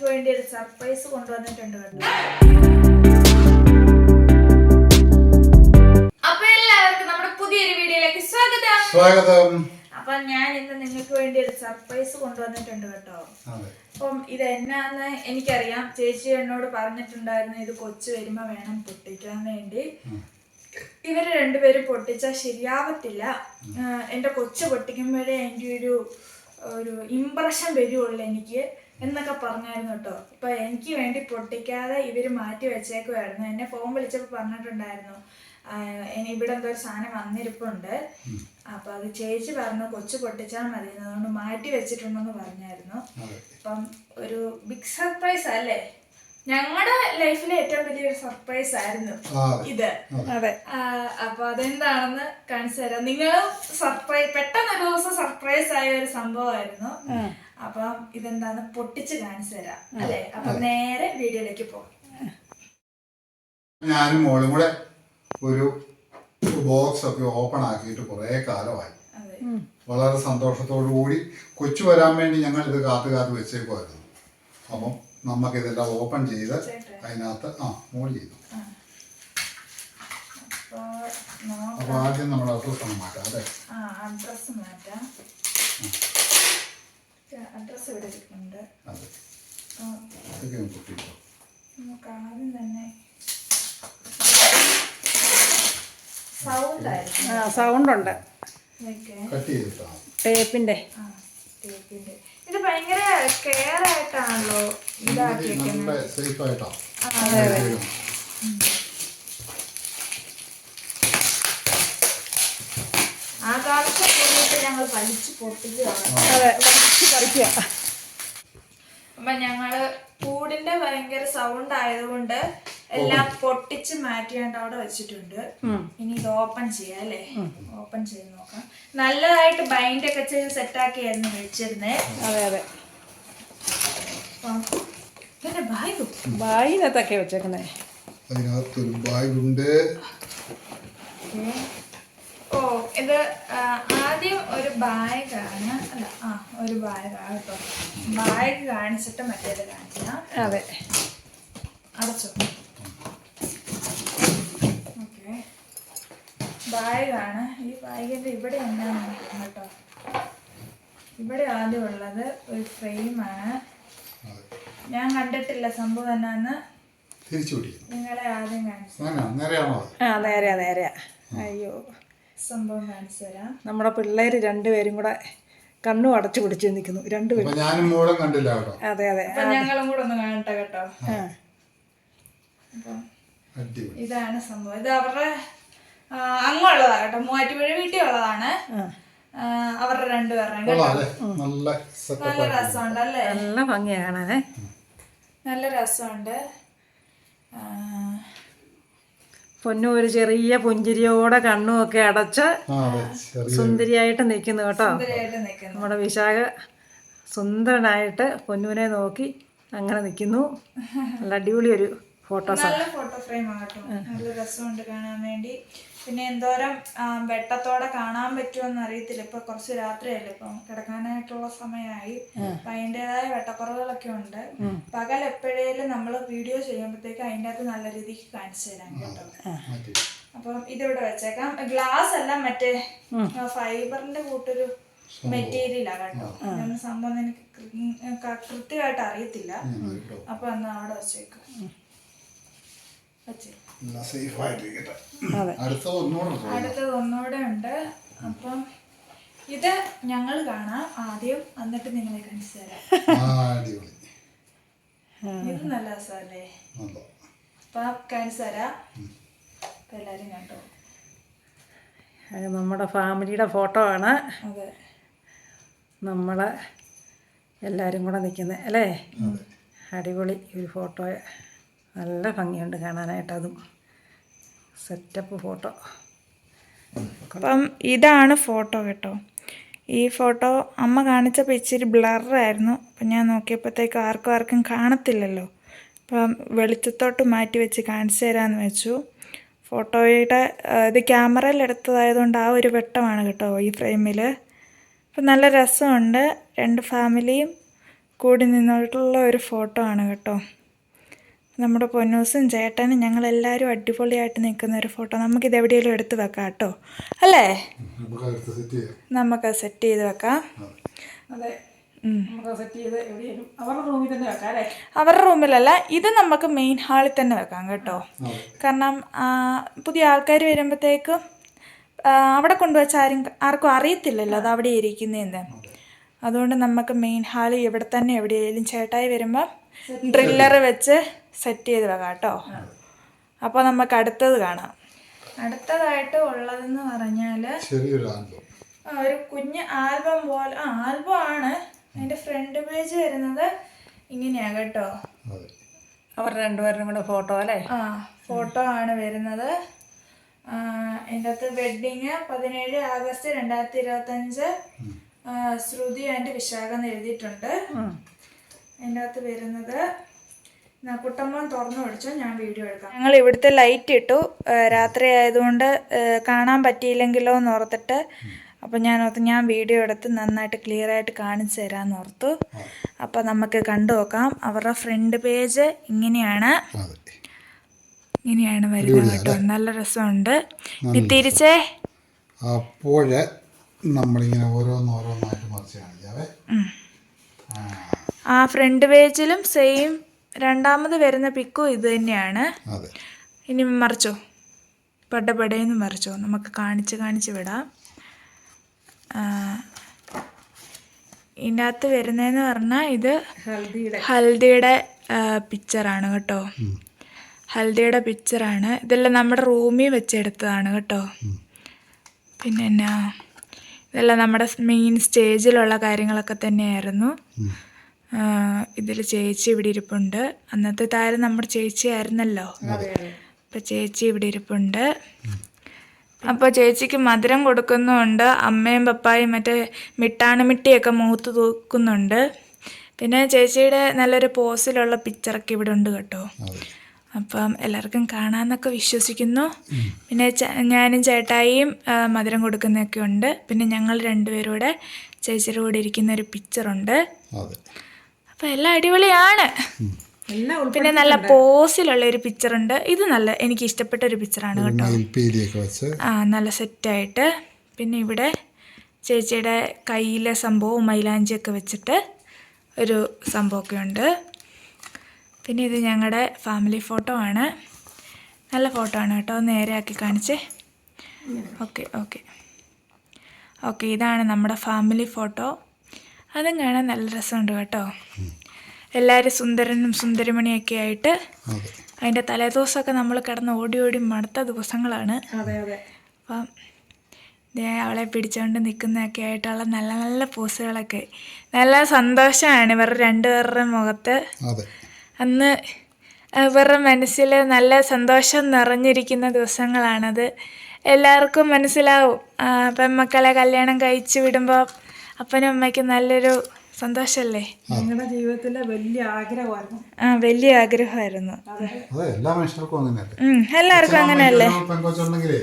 നിങ്ങൾക്ക് വേണ്ടി ഒരു സർപ്രൈസ് കൊണ്ടുവന്നിട്ടുണ്ട് കേട്ടോ അപ്പൊ എല്ലാവർക്കും നമ്മുടെ പുതിയൊരു വീഡിയോയിലേക്ക് സ്വാഗതം. സ്വാഗതം. അപ്പൊ ഞാൻ ഇന്ന് നിങ്ങൾക്ക് വേണ്ടി ഒരു സർപ്രൈസ് കൊണ്ടുവന്നിട്ടുണ്ട് കേട്ടോ. അപ്പം ഇത് എന്നാന്ന് എനിക്കറിയാം. ചേച്ചി എന്നോട് പറഞ്ഞിട്ടുണ്ടായിരുന്നു ഇത് കൊച്ചു വരുമ്പോ വേണം പൊട്ടിക്കാൻ വേണ്ടി. ഇവർ രണ്ടുപേരും പൊട്ടിച്ചാൽ ശരിയാവത്തില്ല. എന്റെ കൊച്ചു പൊട്ടിക്കുമ്പോഴേ എന്റെ ഒരു ഒരു ഇമ്പ്രഷൻ വരുവുള്ളൂ എനിക്ക്. എന്നൊക്കെ പറഞ്ഞായിരുന്നു കേട്ടോ. ഇപ്പൊ എനിക്ക് വേണ്ടി പൊട്ടിക്കാതെ ഇവർ മാറ്റി വെച്ചേക്കുമായിരുന്നു എന്നെ ഫോൺ വിളിച്ചപ്പോൾ പറഞ്ഞിട്ടുണ്ടായിരുന്നു. ഇവിടെ എന്തോ ഒരു സാധനം വന്നിരിപ്പുണ്ട്. അപ്പൊ അത് ചേച്ചി പറഞ്ഞു കൊച്ചു പൊട്ടിച്ചാൽ മതി അതുകൊണ്ട് മാറ്റി വെച്ചിട്ടുണ്ടെന്ന് പറഞ്ഞായിരുന്നു. അപ്പം ഒരു ബിഗ് സർപ്രൈസ് അല്ലേ? ഞങ്ങളുടെ ലൈഫിലെ ഏറ്റവും വലിയൊരു സർപ്രൈസ് ആയിരുന്നു ഇത്. അതെ. അപ്പൊ അതെന്താണെന്ന് കാണിച്ചു തരാം. നിങ്ങൾ സർപ്രൈസ് പെട്ടെന്ന് ഒരു ദിവസം സർപ്രൈസ് ആയ ഒരു സംഭവമായിരുന്നു. അപ്പം ഇതെന്താന്ന് പൊട്ടിച്ച് കാണിച്ചു തരാം അല്ലെ? അപ്പൊ നേരെ വീഡിയോയിലേക്ക് പോകും. ഞാനും മോളും കൂടെ ഒരു ബോക്സ് ഒക്കെ ഓപ്പൺ ആക്കിയിട്ട് കുറെ കാലമായി. അതെ. വളരെ സന്തോഷത്തോടു കൂടി കൊച്ചു വരാൻ വേണ്ടി ഞങ്ങൾ ഇത് കാത്തു കാത്തു വെച്ചേക്കുമായിരുന്നു അപ്പം നമുക്ക് ഇതെല്ലാം ഓപ്പൺ ചെയ്ത് അതിനകത്ത് ആ മോൾ ചെയ്തു. അപ്പൊ ആദ്യം നമ്മൾ അഡ്രസ് ഒന്ന് മാറ്റാം അതെ ആ അഡ്രസ് മാറ്റാം അഡ്രസ് ഇവിടെ ഇരിക്കുന്നുണ്ട് അതെ ആ, ഇതൊക്കെ ഒന്ന് കുട്ടിയിട്ടോ നമുക്ക് ആദ്യം തന്നെ സൗണ്ട് ആയിരിക്കും ആ സൗണ്ട് ഉണ്ട് ഇതൊക്കെ കട്ട് ചെയ്തിട്ടാ ടേപ്പിന്റെ ആ ടേപ്പിന്റെ ഇത് ഭയങ്കര കെയർ ആയിട്ടാണല്ലോ ഇതാക്കി ആ കാലത്ത് ഞങ്ങൾ വലിച്ചു പൊട്ടിക്കുകയാണ് അതെ വലിച്ച് പറിക്കുക. അപ്പൊ ഞങ്ങൾ കൂടിന്റെ ഭയങ്കര സൗണ്ട് ആയതുകൊണ്ട് എല്ലാം പൊട്ടിച്ച് മാറ്റിയാണ്ട് അവിടെ വെച്ചിട്ടുണ്ട്. ഇനി ഇത് ഓപ്പൺ ചെയ്യാം അല്ലേ? ഓപ്പൺ ചെയ്ത് നോക്കാം. നല്ലതായിട്ട് ബൈൻഡ് ഒക്കെ ചെയ്ത് സെറ്റാക്കിയായിരുന്നു വെച്ചിരുന്നേ. അതെ അതെ. ബായിനകത്തൊക്കെ വെച്ചേക്കുന്നേ. അതിനകത്തൊരു ബാഗുണ്ട് ഓ ഇത് ആ, ആദ്യം ഒരു ബാഗാണ് അല്ല ആ ഒരു ബാഗാണ് കേട്ടോ. ബാഗ് കാണിച്ചിട്ട് മറ്റേത് കാണിക്കാം. അതെ. അടച്ചോ ഓക്കെ ബാഗാണ്. ഈ ബാഗിന്റെ ഇവിടെ എന്താണ് കേട്ടോ. ഇവിടെ ആദ്യം ഉള്ളത് ഒരു ഫ്രെയിമാണ്. ഞാൻ കണ്ടിട്ടില്ല സംഭവം എന്നാന്ന്. തിരിച്ചു നിങ്ങളെ ആദ്യം കാണിച്ചു ആ നേരെയാ നേരെയാ. അയ്യോ. സംഭവം കാണിച്ചു തരാം. നമ്മുടെ പിള്ളേർ രണ്ടുപേരും കൂടെ കണ്ണും അടച്ചു പിടിച്ചു നിൽക്കുന്നു. രണ്ടുപേരും. ഞാനും മോളും കണ്ടില്ല കേട്ടോ. അതെ അതെ. ഞങ്ങളും കൂടെ ഒന്ന് കാണട്ടെ കേട്ടോ. ഇതാണ് സംഭവം. ഇത് അവരുടെ ആ, അങ്ങുള്ളതാ കേട്ടോ. മൂവാറ്റുപുഴ വീട്ടിൽ ഉള്ളതാണ്. അവരുടെ അല്ലേ? നല്ല രസമുണ്ട് അല്ലേ നല്ല ഭംഗിയാണ് കാണാനേ. നല്ല രസമുണ്ട്. പൊന്നു ഒരു ചെറിയ പുഞ്ചിരിയോടെ കണ്ണും ഒക്കെ അടച്ച് ചെറിയ സുന്ദരിയായിട്ട് നിൽക്കുന്നു കേട്ടോ. സുന്ദരിയായിട്ട് നിൽക്കുന്നു. നമ്മുടെ വിശാഖ സുന്ദരനായിട്ട് പൊന്നുവിനെ നോക്കി അങ്ങനെ നിൽക്കുന്നു. നല്ല അടിപൊളി ഒരു ഫോട്ടോസാണ് നല്ല ഫോട്ടോ ഫ്രെയിം ആകട്ടും നല്ല രസമുണ്ട് കാണാൻ വേണ്ടി. പിന്നെ എന്തോരം വെട്ടത്തോടെ കാണാൻ പറ്റുമെന്ന് അറിയത്തില്ല. ഇപ്പൊ കുറച്ച് രാത്രിയല്ലേ ഇപ്പം കിടക്കാനായിട്ടുള്ള സമയമായി. അപ്പൊ അതിന്റെതായ വെട്ടക്കുറവുകളൊക്കെ ഉണ്ട്. പകൽ എപ്പോഴേലും നമ്മൾ വീഡിയോ ചെയ്യുമ്പോഴത്തേക്ക് അതിന്റെ അകത്ത് നല്ല രീതിക്ക് കാണിച്ചു തരാം കേട്ടോ. അപ്പം ഇതിവിടെ വെച്ചേക്കാം. ഗ്ലാസ് അല്ല മറ്റേ ഫൈബറിന്റെ കൂട്ടൊരു മെറ്റീരിയലാ കേട്ടോ. സംഭവം എനിക്ക് കൃത്യമായിട്ട് അറിയത്തില്ല. അപ്പൊ എന്നാ അവിടെ വെച്ചേക്കാം. വെച്ചേ എല്ലാം സേഫ് അതെ. അടുത്തത് ഒന്നുകൂടെ ഉണ്ട്. അപ്പം ഇത് ഞങ്ങൾ കാണാം. ആദ്യം എന്നിട്ട് നിങ്ങളെ കാണിച്ചു തരാം. ഇത് നല്ല രസമല്ലേ? അപ്പൊ കാണിച്ചു തരാം. അപ്പൊ എല്ലാരും കണ്ടോ? നമ്മുടെ ഫാമിലിയുടെ ഫോട്ടോ ആണ്. അതെ. നമ്മൾ എല്ലാവരും കൂടെ നിൽക്കുന്നത് അല്ലേ? അടിപൊളി ഒരു ഫോട്ടോ നല്ല ഭംഗിയുണ്ട് കാണാനായിട്ട് അതും. സെറ്റപ്പ് ഫോട്ടോ അപ്പം ഇതാണ് ഫോട്ടോ കേട്ടോ. ഈ ഫോട്ടോ അമ്മ കാണിച്ചപ്പോൾ ഇച്ചിരി ബ്ലറായിരുന്നു അപ്പം ഞാൻ നോക്കിയപ്പോഴത്തേക്ക് ആർക്കും ആർക്കും കാണത്തില്ലല്ലോ. അപ്പം വെളിച്ചത്തോട്ട് മാറ്റി വെച്ച് കാണിച്ചു തരാമെന്ന് വെച്ചു. ഫോട്ടോയുടെ ഇത് ക്യാമറയിൽ എടുത്തതായതുകൊണ്ട് ആ ഒരു വെട്ടമാണ് കേട്ടോ ഈ ഫ്രെയിമിൽ അപ്പം നല്ല രസമുണ്ട്. രണ്ട് ഫാമിലിയും കൂടി നിന്നിട്ടുള്ള ഒരു ഫോട്ടോ ആണ് കേട്ടോ. നമ്മുടെ പൊന്നൂസും ചേട്ടനും ഞങ്ങളെല്ലാവരും അടിപൊളിയായിട്ട് നിൽക്കുന്ന ഒരു ഫോട്ടോ. നമുക്ക് ഇത് എവിടെയെങ്കിലും എടുത്തു വെക്കാം കേട്ടോ. അല്ലേ? നമുക്ക് അത് സെറ്റ് ചെയ്യാം. നമുക്ക് സെറ്റ് ചെയ്ത് വെക്കാം. അവരുടെ റൂമിലല്ല ഇത് നമുക്ക് മെയിൻ ഹാളിൽ തന്നെ വെക്കാം കേട്ടോ. കാരണം പുതിയ ആൾക്കാർ വരുമ്പോഴത്തേക്കും അവിടെ കൊണ്ടുവച്ച ആരും ആർക്കും അറിയത്തില്ലല്ലോ അത് അവിടെ ഇരിക്കുന്നതെന്ന്. അതുകൊണ്ട് നമുക്ക് മെയിൻ ഹാൾ ഇവിടെ തന്നെ എവിടെയെങ്കിലും ചേട്ടായി വരുമ്പോൾ ഡ്രില്ലർ വെച്ച് സെറ്റ് ചെയ്ത് വെക്കാം കേട്ടോ. അപ്പോൾ നമുക്ക് അടുത്തത് കാണാം. അടുത്തതായിട്ട് ഉള്ളതെന്ന് പറഞ്ഞാൽ ആൽബം. ഒരു കുഞ്ഞ് ആൽബം പോലെ ആ ആൽബം ആണ്. അതിന്റെ ഫ്രണ്ട് പേജ് വരുന്നത് ഇങ്ങനെയാണ് കേട്ടോ. അതെ. അവരുടെ രണ്ടുപേരും കൂടെ ഫോട്ടോ അല്ലേ? ആ ഫോട്ടോ ആണ് വരുന്നത്. എന്റെ അകത്ത് വെഡിങ് പതിനേഴ് ആഗസ്റ്റ് രണ്ടായിരത്തി ഇരുപത്തഞ്ച് ശ്രുതി ആൻഡ് വിശാഖം എന്ന് എഴുതിയിട്ടുണ്ട് അതിന്റെ അകത്ത് വരുന്നത് കുട്ടമ്പം തുറന്നു പിടിച്ചു. ഞാൻ വീഡിയോ എടുക്കാം. ഞങ്ങൾ ഇവിടുത്തെ ലൈറ്റ് ഇട്ടു. രാത്രി ആയതുകൊണ്ട് കാണാൻ പറ്റിയില്ലെങ്കിലോ എന്ന് ഓർത്തിട്ട് അപ്പം ഞാൻ ഓർത്ത് ഞാൻ വീഡിയോ എടുത്ത് നന്നായിട്ട് ക്ലിയർ ആയിട്ട് കാണിച്ചു തരാമെന്ന് ഓർത്തു. അപ്പം നമുക്ക് കണ്ടു നോക്കാം. അവരുടെ ഫ്രണ്ട് പേജ് ഇങ്ങനെയാണ്. ഇങ്ങനെയാണ് വരുന്നത് കേട്ടോ. നല്ല രസമുണ്ട്. ഇനി തിരിച്ചേ. അപ്പോഴേ നമ്മളിങ്ങനെ ഓരോന്നോരോന്നായിട്ട് മറിച്ച് കാണിക്കാവേ. ആ, ഫ്രണ്ട് പേജിലും സെയിം രണ്ടാമത് വരുന്ന പിക്കും ഇത് തന്നെയാണ്. അതെ. ഇനി മറിച്ചോ. പടപടയെന്ന് മറിച്ചോ. നമുക്ക് കാണിച്ച് കാണിച്ച് വിടാം. ഇതിനകത്ത് വരുന്നതെന്ന് പറഞ്ഞാൽ ഇത് ഹൽദിയുടെ. ഹൽദിയുടെ പിക്ചറാണ് കേട്ടോ. ഹൽദിയുടെ പിക്ചറാണ് ഇതെല്ലാം നമ്മുടെ റൂമിൽ വെച്ചെടുത്തതാണ് കേട്ടോ. പിന്നെ എന്നാ ഇതെല്ലാം നമ്മുടെ മെയിൻ സ്റ്റേജിലുള്ള കാര്യങ്ങളൊക്കെ തന്നെയായിരുന്നു. ഇതിൽ ചേച്ചി ഇവിടെ ഇരിപ്പുണ്ട്. അന്നത്തെ താരം നമ്മുടെ ചേച്ചി ആയിരുന്നല്ലോ അപ്പം ചേച്ചി ഇവിടെ ഇരിപ്പുണ്ട്. അപ്പോൾ ചേച്ചിക്ക് മധുരം കൊടുക്കുന്നുണ്ട്. അമ്മയും പപ്പായും മറ്റേ മിട്ടാണുമിട്ടിയൊക്കെ മുഖത്ത് തൂക്കുന്നുണ്ട്. പിന്നെ ചേച്ചിയുടെ നല്ലൊരു പോസിലുള്ള പിക്ചറൊക്കെ ഇവിടെ ഉണ്ട് കേട്ടോ. അപ്പം എല്ലാവർക്കും കാണാമെന്നൊക്കെ വിശ്വസിക്കുന്നു. പിന്നെ ഞാനും ചേട്ടായിയും മധുരം കൊടുക്കുന്നൊക്കെ ഉണ്ട്. പിന്നെ ഞങ്ങൾ രണ്ടുപേരും കൂടെ ചേച്ചിയുടെ കൂടെ ഇരിക്കുന്ന ഒരു പിക്ചറുണ്ട് അപ്പം എല്ലാം അടിപൊളിയാണ്. എല്ലാം പിന്നെ നല്ല പോസിലുള്ള ഒരു പിക്ചർ ഉണ്ട്. ഇത് നല്ല എനിക്ക് ഇഷ്ടപ്പെട്ട ഒരു പിക്ചറാണ് കേട്ടോ. ആ നല്ല സെറ്റായിട്ട് പിന്നെ ഇവിടെ ചേച്ചിയുടെ കയ്യിലെ സംഭവവും മൈലാഞ്ചിയൊക്കെ വെച്ചിട്ട് ഒരു സംഭവമൊക്കെ ഉണ്ട്. പിന്നെ ഇത് ഞങ്ങളുടെ ഫാമിലി ഫോട്ടോ ആണ്. നല്ല ഫോട്ടോ ആണ് കേട്ടോ. നേരെ ആക്കി കാണിച്ചേ. ഓക്കെ ഓക്കെ ഓക്കെ ഇതാണ് നമ്മുടെ ഫാമിലി ഫോട്ടോ അതും കാണാൻ നല്ല രസമുണ്ട് കേട്ടോ. എല്ലാവരും സുന്ദരനും സുന്ദരിമണിയൊക്കെ ആയിട്ട് അതിന്റെ അതിന്റെ തലേദിവസമൊക്കെ നമ്മൾ കിടന്ന് ഓടി ഓടി മടുത്ത ദിവസങ്ങളാണ്. അപ്പം അവളെ പിടിച്ചുകൊണ്ട് നിൽക്കുന്നതൊക്കെ ആയിട്ടുള്ള നല്ല നല്ല പോസുകളൊക്കെ. നല്ല സന്തോഷമാണ് ഇവരുടെ രണ്ടുപേരുടെ മുഖത്ത്. അന്ന് ഇവരുടെ മനസ്സിൽ നല്ല സന്തോഷം നിറഞ്ഞിരിക്കുന്ന ദിവസങ്ങളാണത്. എല്ലാവർക്കും മനസ്സിലാവും. പെൺമക്കളെ കല്യാണം കഴിച്ചു വിടുമ്പോൾ അപ്പനും അമ്മയ്ക്കും നല്ലൊരു സന്തോഷല്ലേ? ഞങ്ങളുടെ ജീവിതത്തിലെ വലിയ ആഗ്രഹമായിരുന്നു. ആ വലിയ ആഗ്രഹമായിരുന്നു. അതെ. എല്ലാ മനുഷ്യർക്കും അങ്ങനെയല്ലേ? എല്ലാവർക്കും അങ്ങനെയല്ലേ? പെങ്കൊച്ചുണ്ടെങ്കിലേ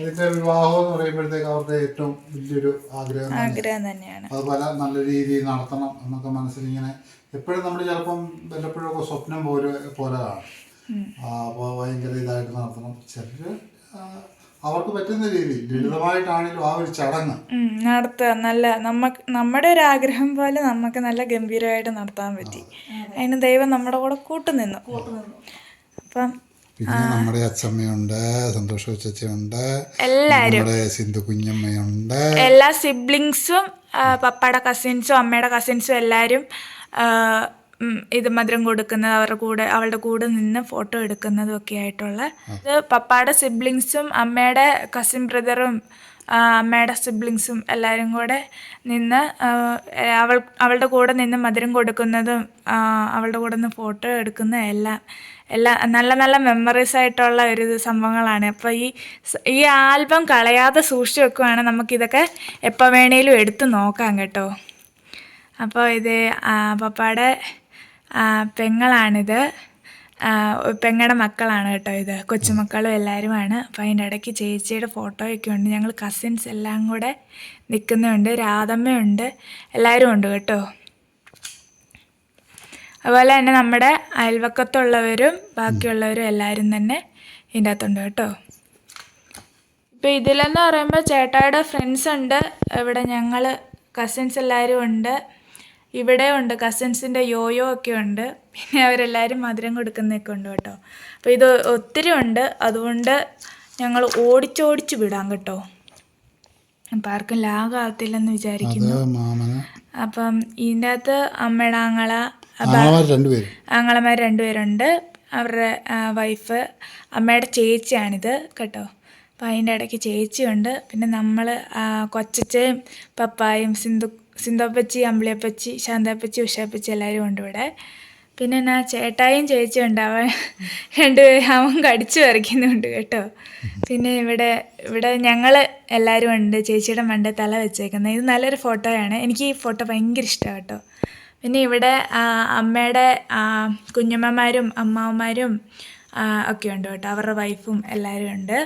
അതിന്റെ വിവാഹം എന്ന് പറയുമ്പോഴത്തേക്ക് അവരുടെ ഏറ്റവും വലിയൊരു ആഗ്രഹം. ആഗ്രഹം തന്നെയാണ്. അത് പല നല്ല രീതിയിൽ നടത്തണം എന്നൊക്കെ മനസ്സിലിങ്ങനെ എപ്പോഴും നമ്മൾ ചിലപ്പം വല്ലപ്പോഴൊക്കെ സ്വപ്നം പോലെ പോലെ കാണും അപ്പോൾ ഭയങ്കര ഇതായിട്ട് നടത്തണം. ചിലർ അവർക്ക് പറ്റുന്ന രീതി ലളിതമായിട്ടാണെങ്കിലും ആ ഒരു ചടങ്ങ്. നടത്തുക നല്ല നമുക്ക് നമ്മുടെ ഒരു ആഗ്രഹം പോലെ നമുക്ക് നല്ല ഗംഭീരമായിട്ട് നടത്താൻ പറ്റി. അതിന് ദൈവം നമ്മുടെ കൂടെ കൂട്ടുനിന്നു. അപ്പം പിന്നെ നമ്മുടെ അച്ഛമ്മയുണ്ട് സന്തോഷ ചേച്ചിയുണ്ട് എല്ലാരും. സിന്ധു കുഞ്ഞമ്മയുണ്ട്. എല്ലാ സിബ്ലിങ്സും പപ്പയുടെ കസിൻസും അമ്മയുടെ കസിൻസും ഉം, ഇത് മധുരം കൊടുക്കുന്നത് അവരുടെ കൂടെ അവളുടെ കൂടെ നിന്ന് ഫോട്ടോ എടുക്കുന്നതും ഒക്കെ ആയിട്ടുള്ള. ഇത് പപ്പയുടെ സിബ്ലിങ്സും അമ്മയുടെ കസിൻ ബ്രദറും അമ്മയുടെ സിബ്ലിങ്സും എല്ലാവരും കൂടെ നിന്ന് അവൾ അവളുടെ കൂടെ നിന്ന് മധുരം കൊടുക്കുന്നതും അവളുടെ കൂടെ നിന്ന് ഫോട്ടോ എടുക്കുന്ന എല്ലാം എല്ലാ നല്ല നല്ല മെമ്മറീസ് ആയിട്ടുള്ള ഒരു സംഭവങ്ങളാണ്. അപ്പോൾ ഈ ഈ ആൽബം കളയാതെ സൂക്ഷിച്ചു വെക്കുവാണ് നമുക്കിതൊക്കെ എപ്പോൾ വേണേലും എടുത്ത് നോക്കാം കേട്ടോ. അപ്പോൾ ഇത് പപ്പായുടെ പെങ്ങളാണിത്. പെങ്ങളുടെ മക്കളാണ് കേട്ടോ ഇത്. കൊച്ചുമക്കളും എല്ലാവരുമാണ് അപ്പോൾ അതിന്റെ ഇടയ്ക്ക് ചേച്ചിയുടെ ഫോട്ടോയൊക്കെ ഉണ്ട്. ഞങ്ങൾ കസിൻസ് എല്ലാം കൂടെ നിൽക്കുന്നുണ്ട്. രാധമ്മയുണ്ട്. എല്ലാവരും ഉണ്ട് കേട്ടോ. അതുപോലെ തന്നെ നമ്മുടെ അയൽവക്കത്തുള്ളവരും ബാക്കിയുള്ളവരും എല്ലാവരും തന്നെ ഇതിന്റെ അകത്തുണ്ട് കേട്ടോ. ഇപ്പോൾ ഇതിലെന്ന് പറയുമ്പോൾ ചേട്ടായുടെ ഫ്രണ്ട്സ് ഉണ്ട്. ഇവിടെ ഞങ്ങൾ കസിൻസ് എല്ലാവരും ഉണ്ട്. ഇവിടെ ഉണ്ട് കസിൻസിന്റെ യോയോ ഒക്കെ ഉണ്ട്. പിന്നെ അവരെല്ലാവരും മധുരം കൊടുക്കുന്നതൊക്കെ ഉണ്ട് കേട്ടോ. അപ്പോൾ ഇത് ഒത്തിരി ഉണ്ട്. അതുകൊണ്ട് ഞങ്ങൾ ഓടിച്ചോടിച്ച് വിടാം കേട്ടോ. അപ്പം ആർക്കും ലാഗാകത്തില്ലെന്ന് വിചാരിക്കുന്നു. അപ്പം ഇതിന്റെ അകത്ത് അമ്മയുടെ ആങ്ങള ആങ്ങളമാർ രണ്ടുപേരുണ്ട്. അവരുടെ വൈഫ് അമ്മയുടെ ചേച്ചിയാണിത് കേട്ടോ. അപ്പം അതിന്റെ ഇടയ്ക്ക് ചേച്ചിയുണ്ട്. പിന്നെ നമ്മൾ കൊച്ചച്ചയും പപ്പായും സിന്ധു സിന്ധോപ്പച്ചി അമ്പിളിയപ്പച്ചി ശാന്താപ്പച്ചി ഉഷാപ്പച്ചി എല്ലാവരും ഉണ്ട് ഇവിടെ. പിന്നെ എന്നാ ചേട്ടായും ചേച്ചിയും ഉണ്ട് അവൻ രണ്ടുപേരും അവൻ കടിച്ചു വരയ്ക്കുന്നുണ്ട് കേട്ടോ. പിന്നെ ഇവിടെ ഇവിടെ ഞങ്ങൾ എല്ലാവരും ഉണ്ട്. ചേച്ചിയുടെ മണ്ട തല വെച്ചേക്കുന്നത്. ഇത് നല്ലൊരു ഫോട്ടോയാണ്. എനിക്ക് ഈ ഫോട്ടോ ഭയങ്കര ഇഷ്ടമാണ് കേട്ടോ. പിന്നെ ഇവിടെ അമ്മയുടെ കുഞ്ഞമ്മമാരും അമ്മാവന്മാരും ഒക്കെ ഉണ്ട് കേട്ടോ. അവരുടെ വൈഫും എല്ലാവരും ഉണ്ട്.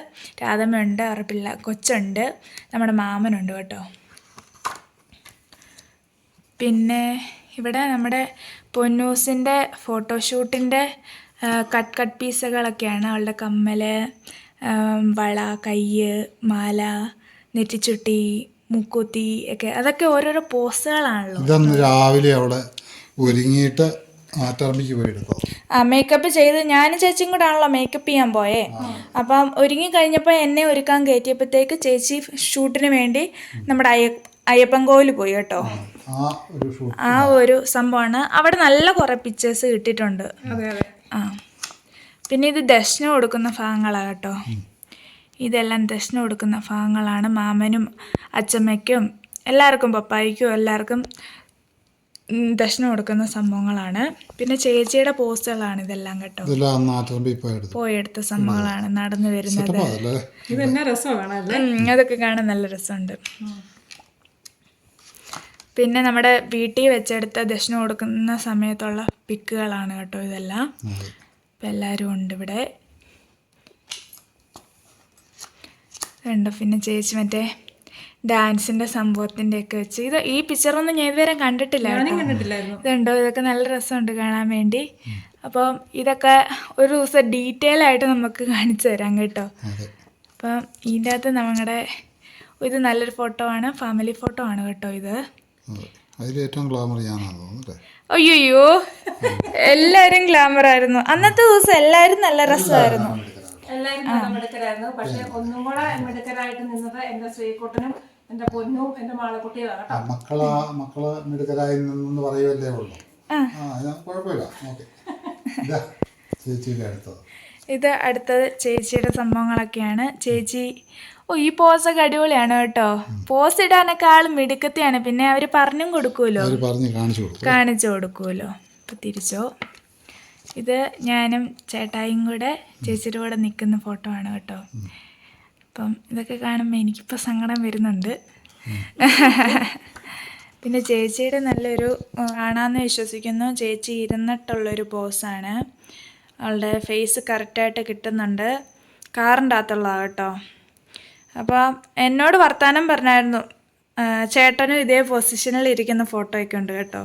രാധമ്മയുണ്ട് അവരുടെ പിള്ള കൊച്ചുണ്ട്. നമ്മുടെ മാമനുണ്ട് കേട്ടോ. പിന്നെ ഇവിടെ നമ്മുടെ പൊന്നൂസിന്റെ ഫോട്ടോഷൂട്ടിന്റെ കട്ട് കട്ട് പീസുകളൊക്കെയാണ് അവളുടെ കമ്മൽ വള കയ്യ് മാല നെറ്റിച്ചുട്ടി മുക്കുത്തി ഒക്കെ. അതൊക്കെ ഓരോരോ പോസുകളാണല്ലോ. ഇതൊന്ന് രാവിലെ അവിടെ ഒരുങ്ങിയിട്ട് ആ മേക്കപ്പ് ചെയ്ത് ഞാനും ചേച്ചിയും കൂടെ ആണല്ലോ മേക്കപ്പ് ചെയ്യാൻ പോയേ. അപ്പം ഒരുങ്ങി കഴിഞ്ഞപ്പോൾ എന്നെ ഒരുക്കാൻ കയറ്റിയപ്പോഴത്തേക്ക് ചേച്ചി ഷൂട്ടിന് വേണ്ടി നമ്മുടെ അയ്യ അയ്യപ്പൻ കോവിൽ പോയി കേട്ടോ. ആ ഒരു ഷൂട്ട് ആ ഒരു സംഭവമാണ്. അവിടെ നല്ല കുറേ പിക്ചേഴ്സ് കിട്ടിയിട്ടുണ്ട്. അതെ അതെ. ആ. പിന്നെ ഇത് ദർശനം കൊടുക്കുന്ന ഭാഗങ്ങളാണ് കേട്ടോ. ഇതെല്ലാം ദർശനം കൊടുക്കുന്ന ഭാഗങ്ങളാണ്. മാമനും അച്ചമ്മയ്ക്കും എല്ലാവർക്കും പപ്പായിക്കും എല്ലാവർക്കും ദക്ഷിണ ദർശനം കൊടുക്കുന്ന സംഭവങ്ങളാണ്. പിന്നെ ചേച്ചിയുടെ പോസ്റ്റുകളാണ് ഇതെല്ലാം കേട്ടോ. പോയി എടുത്തു പോയെടുത്ത. സംഭവങ്ങളാണ് നടന്നു വരുന്നത്. അതൊക്കെ കാണാൻ നല്ല രസമുണ്ട്. പിന്നെ നമ്മുടെ വീട്ടിൽ വെച്ചെടുത്ത ദക്ഷിണ കൊടുക്കുന്ന സമയത്തുള്ള പിക്കുകളാണ് കേട്ടോ ഇതെല്ലാം. ഇപ്പം എല്ലാവരും ഉണ്ട് ഇവിടെ. ഉണ്ട് പിന്നെ ചേച്ചി മറ്റേ ഡാൻസിന്റെ സംഭവത്തിന്റെ ഒക്കെ വെച്ച്. ഇത് ഈ പിക്ചറൊന്നും ഞാൻ ഇതുവരെ കണ്ടിട്ടില്ല. കണ്ടിട്ടില്ലായിരുന്നു. ഇതുണ്ടോ ഇതൊക്കെ നല്ല രസമുണ്ട് കാണാൻ വേണ്ടി. അപ്പോൾ ഇതൊക്കെ ഒരു ദിവസം ഡീറ്റെയിൽ ആയിട്ട് നമുക്ക് കാണിച്ചു തരാം കേട്ടോ. അപ്പം ഇതിന്റെ അകത്ത് നമ്മുടെ ഇത് നല്ലൊരു ഫോട്ടോ ആണ് ഫാമിലി ഫോട്ടോ ആണ് കേട്ടോ ഇത്. അതെ ഏറ്റവും ഗ്ലാമർ തോന്നുന്നു അയ്യോ എല്ലാവരും ഗ്ലാമർ ആയിരുന്നു. അന്നത്തെ ദിവസം എല്ലാവരും നല്ല രസമായിരുന്നു. എല്ലാവരും നല്ല മിടുക്കരായിരുന്നു. പക്ഷെ ഒന്നും കൂടെ മിടുക്കരായിട്ട് നിന്നത് എന്റെ ശ്രീകുട്ടനും എന്റെ പൊന്നും എന്റെ മാളക്കുട്ടിയുമാണ് കേട്ടോ. ആ, മക്കളാ മക്കൾ മിടുക്കരായി നിന്നെന്ന് പറയുമല്ലേ ഉള്ളൂ. കുഴപ്പമില്ല. ഓക്കെ. ചേച്ചിയുടെ അടുത്തത്. ഇത് അടുത്തത് ചേച്ചിയുടെ സംഭവങ്ങളൊക്കെയാണ്. ചേച്ചി ഓ ഈ പോസൊക്കെ അടിപൊളിയാണ് കേട്ടോ. പോസ് ഇടാനൊക്കെ ആൾ മിടുക്കത്തെയാണ്. പിന്നെ അവർ പറഞ്ഞും കൊടുക്കുമല്ലോ കാണിച്ചു കൊടുക്കും. കാണിച്ചു കൊടുക്കുമല്ലോ അപ്പം തിരിച്ചോ. ഇത് ഞാനും ചേട്ടായും കൂടെ ചേച്ചിയുടെ കൂടെ നിൽക്കുന്ന ഫോട്ടോ ആണ് കേട്ടോ. അപ്പം ഇതൊക്കെ കാണുമ്പോൾ എനിക്കിപ്പോൾ സങ്കടം വരുന്നുണ്ട്. പിന്നെ ചേച്ചിയുടെ നല്ലൊരു ആണാന്ന് വിശ്വസിക്കുന്നു. ചേച്ചി ഇരുന്നിട്ടുള്ളൊരു പോസാണ് അവളുടെ ഫേസ് കറക്റ്റായിട്ട് കിട്ടുന്നുണ്ട്. കാറിന്റെ അകത്തുള്ളതാണ് കേട്ടോ. അപ്പോൾ എന്നോട് വർത്താനം പറഞ്ഞായിരുന്നു. ചേട്ടനും ഇതേ പൊസിഷനിൽ ഇരിക്കുന്ന ഫോട്ടോ ഒക്കെ ഉണ്ട് കേട്ടോ.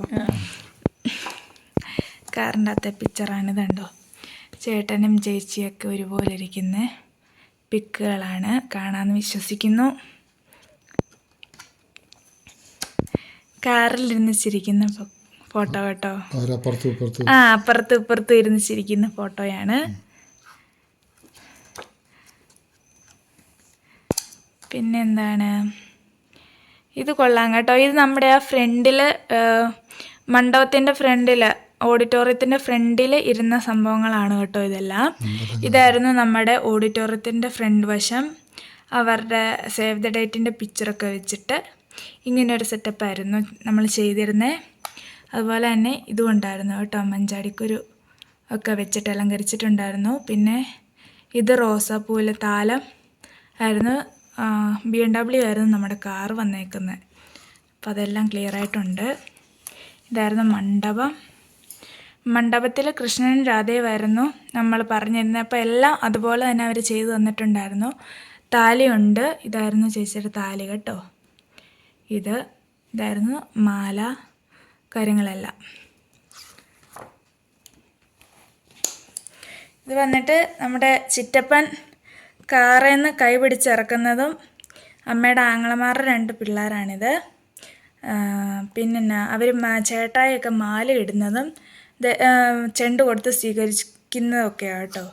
കാറിന്റെ അകത്തെ പിക്ചറാണ് ഇതുണ്ടോ ചേട്ടനും ചേച്ചിയൊക്കെ ഒരുപോലെ ഇരിക്കുന്ന. പിക്കുകളാണ്. കാണാമെന്ന് വിശ്വസിക്കുന്നു. കാറിലിരുന്ന് ചിരിക്കുന്ന ഫോട്ടോ കേട്ടോ. ആ അപ്പുറത്തും ഇപ്പുറത്തും ഇരുന്ന് ചിരിക്കുന്ന ഫോട്ടോയാണ് പിന്നെന്താണ്? ഇത് കൊള്ളാം കേട്ടോ. ഇത് നമ്മുടെ ആ ഫ്രണ്ടിൽ മണ്ഡപത്തിന്റെ ഫ്രണ്ടിൽ ഓഡിറ്റോറിയത്തിന്റെ ഫ്രണ്ടിൽ ഇരുന്ന സംഭവങ്ങളാണ് കേട്ടോ ഇതെല്ലാം. ഇതായിരുന്നു നമ്മുടെ ഓഡിറ്റോറിയത്തിന്റെ ഫ്രണ്ട് വശം. അവരുടെ സേവ് ദ ഡേറ്റിന്റെ പിക്ചറൊക്കെ വെച്ചിട്ട് ഇങ്ങനെ ഒരു സെറ്റപ്പായിരുന്നു നമ്മൾ ചെയ്തിരുന്നത് അതുപോലെ തന്നെ ഇതും ഉണ്ടായിരുന്നു കേട്ടോ. മഞ്ചാടിക്കുരു ഒക്കെ വെച്ചിട്ട് അലങ്കരിച്ചിട്ടുണ്ടായിരുന്നു. പിന്നെ ഇത് റോസാപ്പൂവിലെ താലം ആയിരുന്നു. ബി എം ഡബ്ല്യു ആയിരുന്നു നമ്മുടെ കാർ വന്നേക്കുന്നത് അപ്പോൾ അതെല്ലാം ക്ലിയർ ആയിട്ടുണ്ട്. ഇതായിരുന്നു മണ്ഡപം. മണ്ഡപത്തിൽ കൃഷ്ണനും രാധയുമായിരുന്നു നമ്മൾ പറഞ്ഞിരുന്നത് അപ്പോൾ എല്ലാം അതുപോലെ തന്നെ അവർ ചെയ്തു തന്നിട്ടുണ്ടായിരുന്നു. താലിയുണ്ട് ഇതായിരുന്നു ചേച്ചിയുടെ താലി കേട്ടോ. ഇത് ഇതായിരുന്നു മാല കാര്യങ്ങളെല്ലാം. ഇത് വന്നിട്ട് നമ്മുടെ ചിറ്റപ്പൻ കാറിൽ നിന്ന് കൈ പിടിച്ചിറക്കുന്നതും അമ്മയുടെ ആങ്ങളമാരുടെ രണ്ട് പിള്ളേരാണിത്. പിന്നെ അവർ ചേട്ടായൊക്കെ മാല ഇടുന്നതും ചെണ്ട് കൊടുത്ത് സ്വീകരിക്കുന്നതൊക്കെയാണ് കേട്ടോ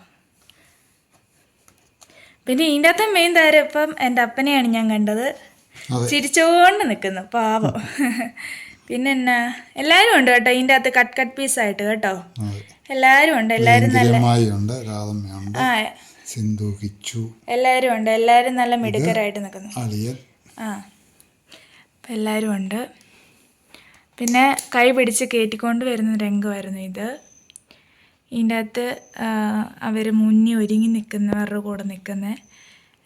പിന്നെ ഇതിന്റെ അകത്തെ മെയിൻ താരം ഇപ്പം എന്റെ അപ്പനെയാണ് ഞാൻ കണ്ടത്. ചിരിച്ചുകൊണ്ട് ചിരിച്ചോണ്ട് നിൽക്കുന്നു പാവം. പിന്നെ എന്നാ എല്ലാവരും ഉണ്ട് കേട്ടോ ഇതിന്റെ അകത്ത് കട്ട് കട്ട് പീസായിട്ട് കേട്ടോ. എല്ലാവരും ഉണ്ട് എല്ലാവരും നല്ല ആ സിന്ധു കിച്ചു എല്ലാവരും ഉണ്ട്. എല്ലാവരും നല്ല മിടുക്കരായിട്ട് നിൽക്കുന്നു. അളിയൻ. ആ. അപ്പം എല്ലാവരും ഉണ്ട്. പിന്നെ കൈ പിടിച്ച് കയറ്റിക്കൊണ്ട് വരുന്ന രംഗമായിരുന്നു ഇത്. ഇതിന്റെ അകത്ത് അവർ മുന്നി ഒരുങ്ങി നിൽക്കുന്നവരുടെ കൂടെ നിൽക്കുന്ന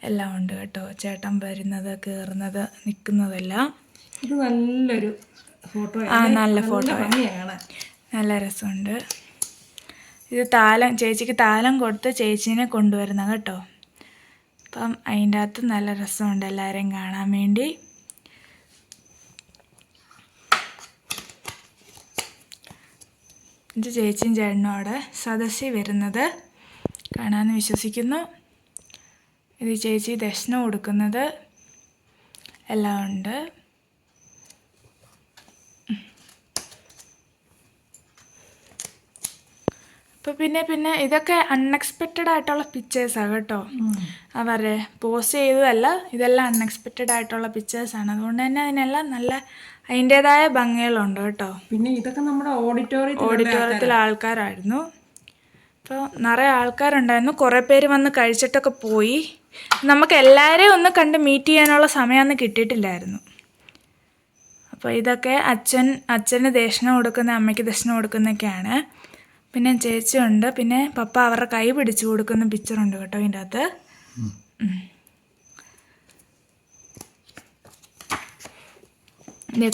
എല്ലാം ഉണ്ട് കേട്ടോ. ചേട്ടൻ വരുന്നത് കയറുന്നത് നിൽക്കുന്നതെല്ലാം. ഇത് നല്ലൊരു ഫോട്ടോ ആ നല്ല ഫോട്ടോ നല്ല രസമുണ്ട്. ഇത് താലം ചേച്ചിക്ക് താലം കൊടുത്ത് ചേച്ചീനെ കൊണ്ടുവരുന്ന കേട്ടോ. അപ്പം അതിന്റെ അകത്ത് നല്ല രസമുണ്ട് എല്ലാവരെയും കാണാൻ വേണ്ടി. ഇത് ചേച്ചിയും ചേട്ടനും സദസ്സി വരുന്നത് കാണാമെന്ന് വിശ്വസിക്കുന്നു. ഇത് ചേച്ചി ദക്ഷിണ കൊടുക്കുന്നത് എല്ലാം ഉണ്ട്. അപ്പോൾ പിന്നെ പിന്നെ ഇതൊക്കെ അൺഎക്സ്പെക്റ്റഡ് ആയിട്ടുള്ള പിക്ചേഴ്സാണ് കേട്ടോ. അവരെ പോസ്റ്റ് ചെയ്തതല്ല ഇതെല്ലാം അൺഎക്സ്പെക്റ്റഡ് ആയിട്ടുള്ള പിക്ചേഴ്സാണ് അതുകൊണ്ട് തന്നെ അതിനെല്ലാം നല്ല അതിന്റെതായ ഭംഗികളുണ്ട് കേട്ടോ. പിന്നെ ഇതൊക്കെ നമ്മുടെ ഓഡിറ്റോറിയത്തിൽ ഓഡിറ്റോറിയത്തിലെ ആൾക്കാരായിരുന്നു. അപ്പോൾ നിറയെ ആൾക്കാരുണ്ടായിരുന്നു. കുറേ പേര് വന്ന് കഴിച്ചിട്ടൊക്കെ പോയി. നമുക്ക് എല്ലാവരെയും ഒന്ന് കണ്ട് മീറ്റ് ചെയ്യാനുള്ള സമയമൊന്നും കിട്ടിയിട്ടില്ലായിരുന്നു. അപ്പോൾ ഇതൊക്കെ അച്ഛൻ അച്ഛന് ദക്ഷിണ കൊടുക്കുന്ന അമ്മയ്ക്ക് ദക്ഷിണ കൊടുക്കുന്നൊക്കെയാണ്. പിന്നെ ചേച്ചിയുണ്ട്. പിന്നെ പപ്പ അവരുടെ കൈ പിടിച്ചു കൊടുക്കുന്ന പിക്ചറുണ്ട് കേട്ടോ ഇതിന്റെ അകത്ത്.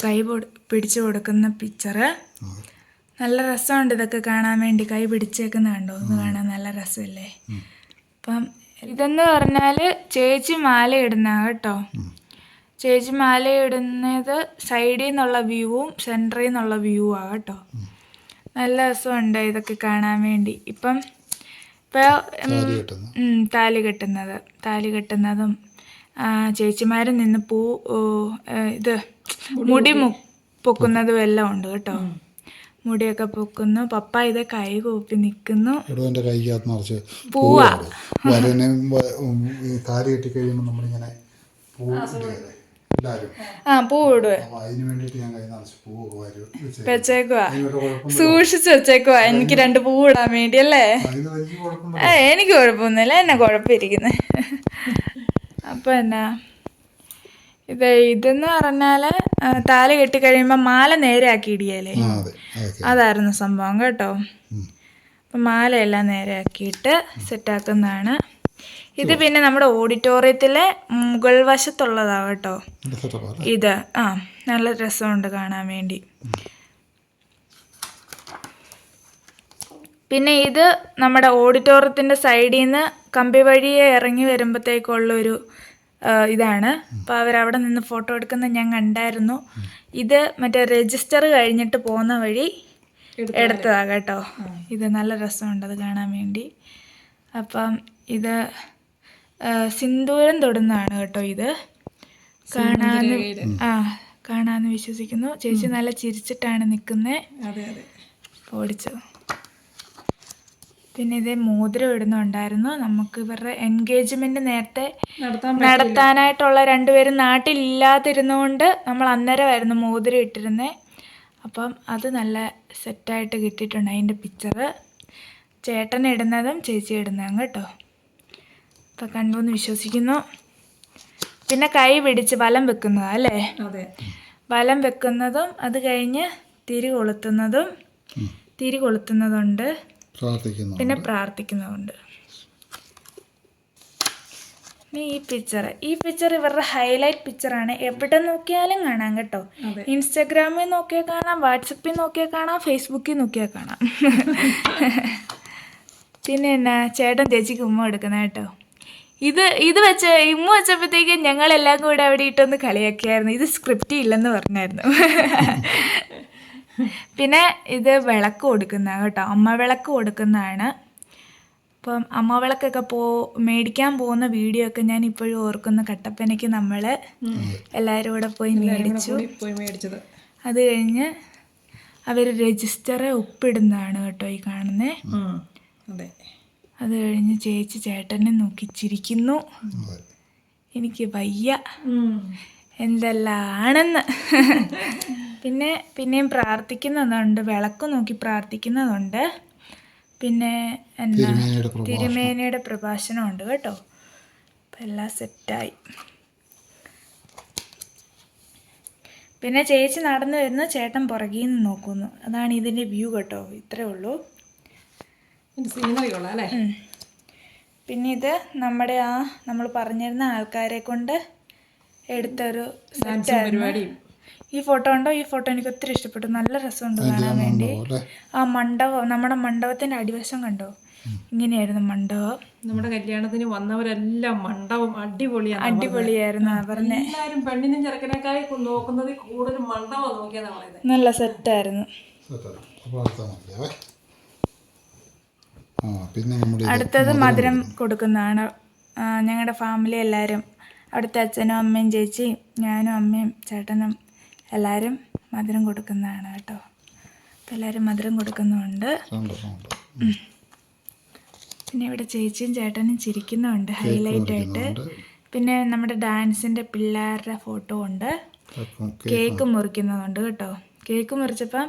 കൈ പൊടി- പിടിച്ചു കൊടുക്കുന്ന പിക്ചറ്. നല്ല രസമുണ്ട് ഇതൊക്കെ കാണാൻ വേണ്ടി കൈ പിടിച്ചേക്കുന്ന കണ്ടോ? ഒന്ന് കാണാൻ നല്ല രസമല്ലേ? അപ്പം ഇതെന്ന് പറഞ്ഞാൽ ചേച്ചി മാല ഇടുന്ന കേട്ടോ ചേച്ചി മാല ഇടുന്നത് സൈഡിൽ നിന്നുള്ള വ്യൂവും സെന്ററിൽ നിന്നുള്ള വ്യൂ ആ കേട്ടോ നല്ല രസമുണ്ട് ഇതൊക്കെ കാണാൻ വേണ്ടി. ഇപ്പം ഇപ്പോൾ താലി കെട്ടുന്നത്. താലി കെട്ടുന്നതും. ചേച്ചിമാരിൽ നിന്ന് പൂ ഇത് മുടി മു പൊക്കുന്നതും എല്ലാം ഉണ്ട് കേട്ടോ. മുടിയൊക്കെ പൊക്കുന്നു. പപ്പ ഇത് കൈ കൂപ്പി നിൽക്കുന്നു ഇവിടെ എന്റെ കൈക്കകത്ത് നിറച്ച് പൂവാ. വരനെ കെട്ടി കഴിയുമ്പോൾ നമ്മളിങ്ങനെ പൂ ആ പൂ ഇടുവേ വരും വെച്ചേക്കുവാ. എനിക്ക് രണ്ട് പൂ ഇടാൻ വേണ്ടി അല്ലേ? എനിക്ക് കുഴപ്പമൊന്നുമില്ല. എന്നെ കുഴപ്പമിരിക്കുന്നത് അപ്പൊ എന്നാ ഇത് ഇതെന്ന് പറഞ്ഞാൽ താല കെട്ടി കഴിയുമ്പോൾ മാല നേരെ ആക്കി ഇടിയല്ലേ അതായിരുന്നു സംഭവം കേട്ടോ. അപ്പൊ മാലയെല്ലാം നേരെ ആക്കിയിട്ട് സെറ്റാക്കുന്നതാണ്. ഇത് പിന്നെ നമ്മുടെ ഓഡിറ്റോറിയത്തിലെ മുകൾ വശത്തുള്ളതാ കേട്ടോ. ഇത്. ആ നല്ല രസമുണ്ട് കാണാൻ വേണ്ടി. പിന്നെ ഇത് നമ്മുടെ ഓഡിറ്റോറിയത്തിന്റെ സൈഡിൽ നിന്ന് കമ്പി വഴിയെ ഇറങ്ങി വരുമ്പോഴത്തേക്കുള്ളൊരു ഒരു ഇതാണ്. അപ്പോൾ അവരവിടെ നിന്ന് ഫോട്ടോ എടുക്കുന്നത് ഞാൻ കണ്ടായിരുന്നു. ഇത് മറ്റേ രജിസ്റ്റർ കഴിഞ്ഞിട്ട് പോകുന്ന വഴി എടുത്തതാ കേട്ടോ. ഇത് നല്ല രസമുണ്ട് അത് കാണാൻ വേണ്ടി. അപ്പം ഇത് സിന്ദൂരം തൊടുന്നതാണ് കേട്ടോ ഇത്. കാണാന്ന് ആ കാണാന്ന് വിശ്വസിക്കുന്നു. ചേച്ചി നല്ല ചിരിച്ചിട്ടാണ് നിൽക്കുന്നത് ഓടിച്ചത് അതെ. ഓടിച്ചു. പിന്നെ ഇത് മോതിരം ഇടുന്നുണ്ടായിരുന്നു. നമുക്ക് ഇവരുടെ എൻഗേജ്മെന്റ് നേരത്തെ നടത്താനായിട്ടുള്ള രണ്ടുപേരും നാട്ടിലില്ലാതിരുന്നുകൊണ്ട് നമ്മൾ അന്നേരമായിരുന്നു മോതിരം ഇട്ടിരുന്നേ. അപ്പം അത് നല്ല സെറ്റായിട്ട് കിട്ടിയിട്ടുണ്ട് അതിന്റെ പിക്ചറ് ചേട്ടൻ ഇടുന്നതും ചേച്ചി ഇടുന്നതും കേട്ടോ. അപ്പം കണ്ടു എന്ന് വിശ്വസിക്കുന്നു. പിന്നെ കൈ പിടിച്ച് വലം വെക്കുന്നതാ അല്ലേ? അതെ. വലം വെക്കുന്നതും അത് കഴിഞ്ഞ് തിരി കൊളുത്തുന്നതും തിരി കൊളുത്തുന്നതുണ്ട്. പ്രാർത്ഥിക്കുന്നു പിന്നെ പ്രാർത്ഥിക്കുന്നതുണ്ട്. ഈ പിക്ചർ ഈ പിക്ചർ ഇവരുടെ ഹൈലൈറ്റ് പിക്ചറാണ് എവിടെ നോക്കിയാലും കാണാം കേട്ടോ. ഇൻസ്റ്റാഗ്രാമിൽ നോക്കിയാൽ കാണാം വാട്സപ്പിൽ നോക്കിയാൽ കാണാം ഫേസ്ബുക്കിൽ നോക്കിയാൽ കാണാം. പിന്നെ എന്നാ ചേട്ടൻ ചേച്ചിക്ക് ഉമ്മ എടുക്കുന്ന കേട്ടോ. ഇത് ഇത് വെച്ച ഇമ്മ വെച്ചപ്പോഴത്തേക്കും ഞങ്ങളെല്ലാം കൂടെ അവിടെ ഇട്ടൊന്ന് കളിയാക്കിയായിരുന്നു. ഇത് സ്ക്രിപ്റ്റ് ഇല്ലെന്ന് പറഞ്ഞായിരുന്നു. പിന്നെ ഇത് വിളക്ക് കൊടുക്കുന്ന കേട്ടോ. അമ്മ വിളക്ക് കൊടുക്കുന്നതാണ്. അപ്പം വിളക്കൊക്കെ പോ മേടിക്കാൻ പോകുന്ന വീഡിയോ ഒക്കെ ഞാൻ ഇപ്പോഴും ഓർക്കുന്ന. കട്ടപ്പനയ്ക്ക് നമ്മൾ എല്ലാവരും കൂടെ പോയി മേടിച്ചു. അത് കഴിഞ്ഞ് അവർ രജിസ്റ്ററെ ഒപ്പിടുന്നതാണ് കേട്ടോ ഈ കാണുന്നേ. അതെ. അത് കഴിഞ്ഞ് ചേച്ചി ചേട്ടനെ നോക്കി ചിരിക്കുന്നു എനിക്ക് വയ്യ. എന്തെല്ലാണെന്ന്. പിന്നെ പിന്നെയും പ്രാർത്ഥിക്കുന്നതുണ്ട്. വിളക്ക് നോക്കി പ്രാർത്ഥിക്കുന്നതുണ്ട്. പിന്നെ എന്നാ? തിരുമേനിയുടെ പ്രഭാഷണം. തിരുമേനയുടെ പ്രഭാഷണമുണ്ട് കേട്ടോ. അപ്പം എല്ലാം സെറ്റായി. പിന്നെ ചേച്ചി നടന്നു വരുന്നു. ചേട്ടൻ പുറകിൽ നിന്ന് നോക്കുന്നു. അതാണ് ഇതിന്റെ വ്യൂ കേട്ടോ. ഇത്രേ ഉള്ളൂ. സീനറി കൊള്ളാം അല്ലേ? പിന്നെ ഇത് നമ്മുടെ ആ നമ്മൾ പറഞ്ഞിരുന്ന ആൾക്കാരെ കൊണ്ട് എടുത്തൊരു പരിപാടിയും. ഈ ഫോട്ടോ ഉണ്ടോ ഈ ഫോട്ടോ എനിക്ക് ഒത്തിരി ഇഷ്ടപ്പെട്ടു. നല്ല രസമുണ്ട് കാണാൻ വേണ്ടി. ആ മണ്ഡപം നമ്മുടെ മണ്ഡപത്തിന്റെ അടിവശം കണ്ടോ? ഇങ്ങനെയായിരുന്നു മണ്ഡപം. നമ്മുടെ കല്യാണത്തിന് വന്നവരെല്ലാം മണ്ഡപം അടിപൊളിയാണ് അടിപൊളിയായിരുന്നു പറഞ്ഞേ. എല്ലാവരും പെണ്ണിനും ചെറുക്കനേക്കായി നോക്കുന്നത് കൂടുതൽ മണ്ഡപം പറയുന്നത് നല്ല സെറ്റായിരുന്നു സെറ്റാണ്. അപ്പോൾ അടുത്താൽ മതിയാവേ ആ പിന്നെ നമ്മുടെ ഇത് അടുത്തത് മധുരം കൊടുക്കുന്നതാണ്. ഞങ്ങളുടെ ഫാമിലി എല്ലാവരും അവിടുത്തെ അച്ഛനും അമ്മയും ചേച്ചി ഞാനും അമ്മയും ചേട്ടനും എല്ലാവരും മധുരം കൊടുക്കുന്നതാണ് കേട്ടോ. അപ്പം എല്ലാവരും മധുരം കൊടുക്കുന്നുണ്ട്. പിന്നെ ഇവിടെ ചേച്ചിയും ചേട്ടനും ചിരിക്കുന്നുണ്ട് ഹൈലൈറ്റ് ആയിട്ട്. പിന്നെ നമ്മുടെ ഡാൻസിന്റെ പിള്ളേരുടെ ഫോട്ടോ ഉണ്ട്. കേക്ക് മുറിക്കുന്നതുണ്ട് കേട്ടോ. കേക്ക് മുറിച്ചപ്പം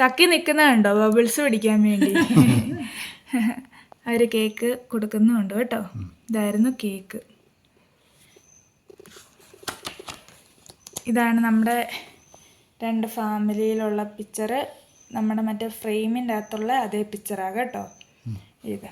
ചക്കി നിൽക്കുന്നതുണ്ടോ ബബിൾസ് പിടിക്കാൻ വേണ്ടി. അവർ കേക്ക് കൊടുക്കുന്നുണ്ട് കേട്ടോ. ഇതായിരുന്നു കേക്ക്. ഇതാണ് നമ്മുടെ രണ്ട് ഫാമിലിയിലുള്ള പിക്ചർ നമ്മുടെ മറ്റേ ഫ്രെയിമിന്റെ അകത്തുള്ള അതേ പിക്ചറാണ് കേട്ടോ. ഇത്.